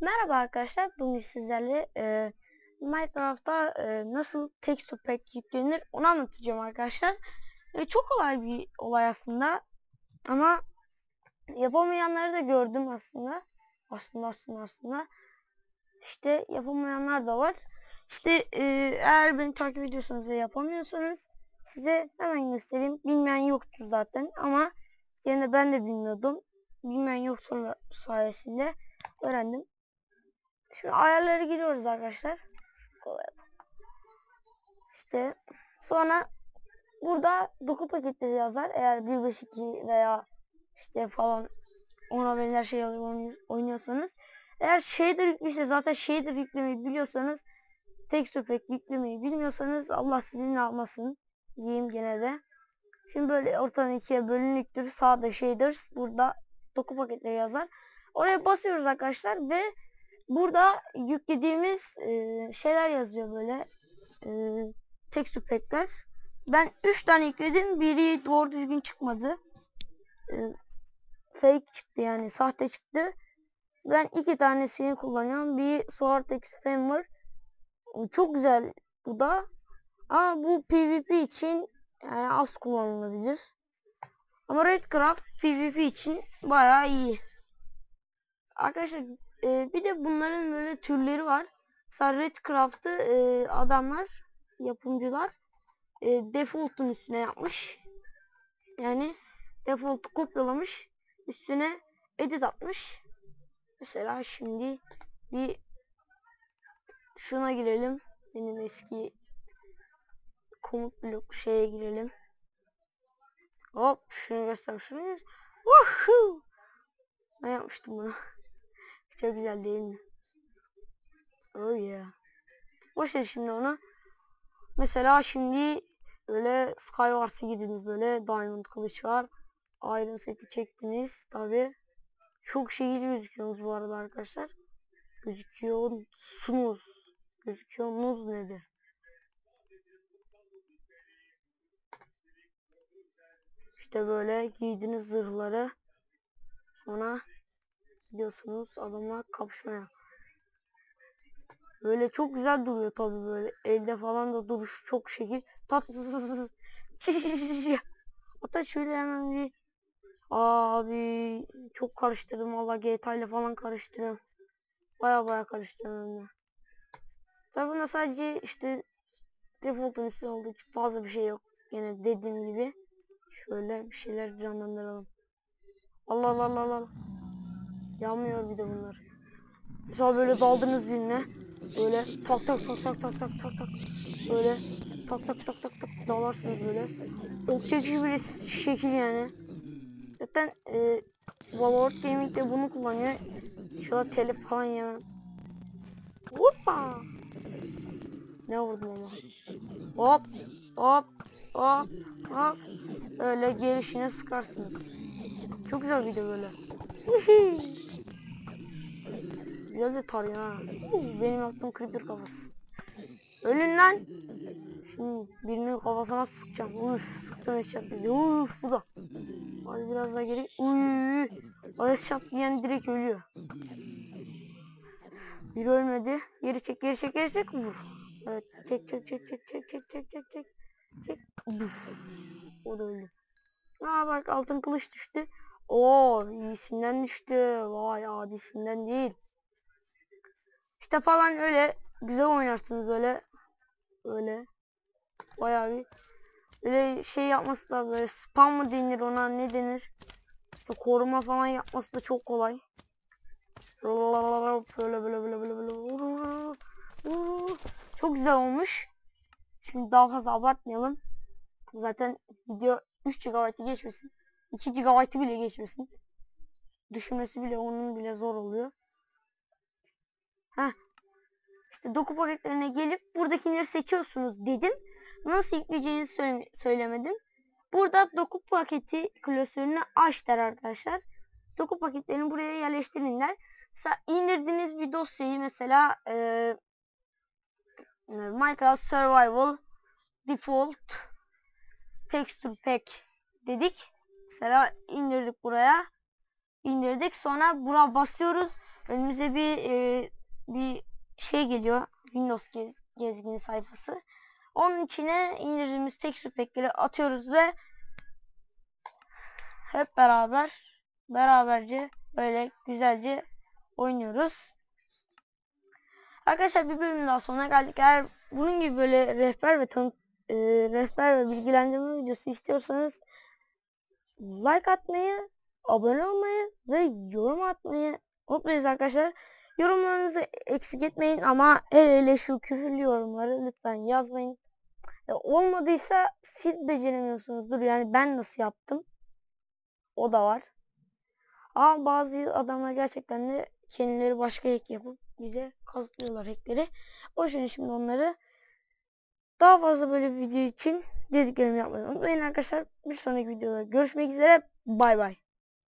Merhaba arkadaşlar. Bugün sizlerle e, Minecraft'ta e, nasıl texture pack yüklenir onu anlatacağım arkadaşlar. E, çok kolay bir olay aslında. Ama yapamayanları da gördüm aslında. Aslında aslında aslında. İşte yapamayanlar da var. İşte e, eğer beni takip ediyorsanız ve yapamıyorsanız size hemen göstereyim. Bilmeyen yoktu zaten ama yine ben de bilmiyordum. Bilmeyen yoktu sayesinde öğrendim. Şimdi ayarlara giriyoruz arkadaşlar. İşte sonra burada doku paketleri yazar. Eğer 1.5.2 veya işte falan ona benzer şey oynuyorsanız. Eğer shader yüklüyse zaten shader yüklemeyi biliyorsanız texture pack yüklemeyi bilmiyorsanız Allah sizi ne yapmasın diyeyim gene de. Şimdi böyle ortadan ikiye bölünüktür. Sağda shaders burada doku paketleri yazar. Oraya basıyoruz arkadaşlar ve burada yüklediğimiz e, şeyler yazıyor böyle e, texture pack'ler. Ben 3 tane yükledim. Biri doğru düzgün çıkmadı. E, fake çıktı yani sahte çıktı. Ben iki tanesini kullanıyorum. Bir Soartex Femur. Çok güzel bu da. Ama bu PvP için yani az kullanılabilir. Ama Redcraft PvP için bayağı iyi. Arkadaşlar e, bir de bunların böyle türleri var. Mesela Redcraft'ı e, adamlar, yapımcılar e, default'un üstüne yapmış. Yani default'u kopyalamış. Üstüne edit atmış. Mesela şimdi bir şuna girelim. Benim eski komut blok şeye girelim. Hop şunu göster şunu. Woohoo! Ben yapmıştım bunu. Çok güzel değil mi? Oh yeah. Boş ver şimdi onu. Mesela şimdi böyle Skywars'a gidiniz böyle Diamond kılıç var. Iron seti çektiniz tabi. Çok şehir gözüküyorsunuz bu arada arkadaşlar. Gözüküyorsunuz. Gözüküyorsunuz nedir? İşte böyle giydiniz zırhları. Sonra gidiyorsunuz adamla kapışmaya. Böyle çok güzel duruyor tabi böyle. Elde falan da duruş çok şekil. Tatlı. Hatta şöyle hemen bir Abi çok karıştırdım valla GTA ile falan karıştırıyorum. Baya baya karıştırıyorum Tabi bunda sadece işte default'un üstü olduğu için fazla bir şey yok. Yine dediğim gibi. Şöyle bir şeyler canlandıralım. Allah Allah Allah Allah. Yanmıyor bir de bunlar. Mesela böyle daldınız birine. Böyle tak tak tak tak tak tak tak tak. Böyle tak tak tak tak tak dalarsınız böyle. Çekici bir şekil yani. Zaten e, Valorant Gaming'de bunu kullanıyor. Şurada telif falan yemem. Hoppa. Ne vurdum ama. Hop hop hop hop. Öyle gelişine sıkarsınız. Çok güzel video böyle. Güzel de tarıyor ha. Benim yaptığım creeper kafası. Ölün lan. Şimdi birinin kafasına sıkacağım. Uf sıktım headshot dedi. Uf bu da. Hadi biraz daha geri. Uy. O headshot diyen direkt ölüyor. Bir ölmedi. Geri çek geri çek geri çek. Vur. Evet çek çek çek çek çek çek çek çek çek. Çek. Uf. O da öldü. Aa bak altın kılıç düştü. Oo iyisinden düştü. Vay adisinden değil. İşte falan öyle güzel oynarsınız öyle. Öyle. Bayağı bir böyle şey yapması da böyle spam mı denir ona ne denir? İşte koruma falan yapması da çok kolay. Böyle böyle böyle böyle böyle. Çok güzel olmuş. Şimdi daha fazla abartmayalım. Zaten video 3 GB'ı geçmesin. 2 GB'ı bile geçmesin. Düşünmesi bile onun bile zor oluyor. Heh. İşte doku paketlerine gelip buradakileri seçiyorsunuz dedim. Nasıl yükleyeceğinizi söyle söylemedim. Burada doku paketi klasörünü aç der arkadaşlar. Doku paketlerini buraya yerleştirinler. Mesela indirdiğiniz bir dosyayı mesela e, Minecraft Survival Default Texture Pack dedik. Mesela indirdik buraya. indirdik. Sonra buna basıyoruz. Önümüze bir e, bir şey geliyor. Windows gez, gezgini sayfası. Onun içine indirdiğimiz texture pack'leri atıyoruz ve hep beraber beraberce böyle güzelce oynuyoruz. Arkadaşlar bir bölüm daha sonuna geldik. Eğer bunun gibi böyle rehber ve tanıt e, rehber ve bilgilendirme videosu istiyorsanız like atmayı, abone olmayı ve yorum atmayı unutmayınız arkadaşlar. Yorumlarınızı eksik etmeyin ama hele hele şu küfürlü yorumları lütfen yazmayın. E, olmadıysa siz beceremiyorsunuzdur. Yani ben nasıl yaptım? O da var. Ama bazı adamlar gerçekten de kendileri başka hack yapıp bize kazıklıyorlar hackleri. Boşuna şimdi onları daha fazla böyle video için dediklerimi yapmayı unutmayın arkadaşlar. Bir sonraki videoda görüşmek üzere. Bay bay.